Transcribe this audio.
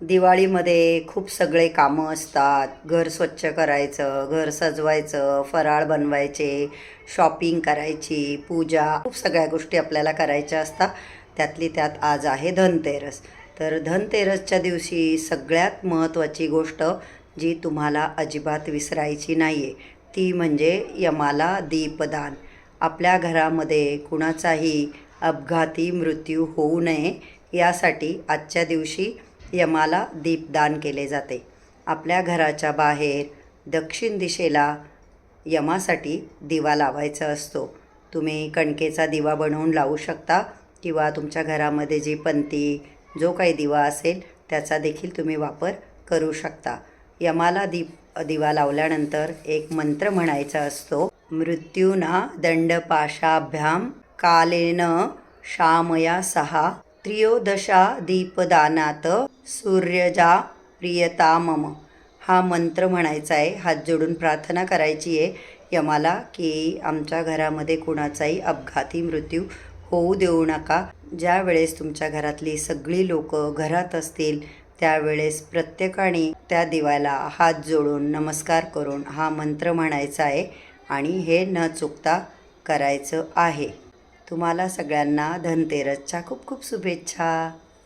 दिवाळीमध्ये खूप सगळे कामं असतात. घर स्वच्छ करायचं घर सजवायचं फराळ बनवायचे शॉपिंग करायची पूजा खूप सगळ्या गोष्टी आपल्याला करायच्या असतात. त्यातली त्यात आज आहे धनतेरस. तर धनतेरसच्या दिवशी सगळ्यात महत्त्वाची गोष्ट जी तुम्हाला अजिबात विसरायची नाही आहे ती म्हणजे यमाला दीपदान. आपल्या घरामध्ये कुणाचाही अपघाती मृत्यू होऊ नये यासाठी आजच्या दिवशी यमाला दीपदान केले जाते. आपल्या घराच्या बाहेर दक्षिण दिशेला यमासाठी दिवा लावायचा असतो. तुम्ही कणकेचा दिवा बनवून लावू शकता किंवा तुमच्या घरामध्ये जी पंती जो काही दिवा असेल त्याचा देखील तुम्ही वापर करू शकता. यमाला दीप दिवा लावल्यानंतर एक मंत्र म्हणायचा असतो. मृत्यूना दंडपाशाभ्याम कालेन शामया सहा. त्रियोदशा दीपदानात सूर्यजा प्रियता मम. हा मंत्र म्हणायचा आहे. हात जोडून प्रार्थना करायची आहे. यमाला की आमच्या घरामध्ये कुणाचाही अपघाती मृत्यू होऊ देऊ नका. ज्या वेळेस तुमच्या घरातली सगळी लोक घरात असतील त्यावेळेस प्रत्येकाने त्या दिवायला हात जोडून नमस्कार करून हा मंत्र म्हणायचा आहे आणि हे न चुकता करायचं आहे. तुम्हाला सगळ्यांना धनतेरसच्या खूप खूप शुभेच्छा.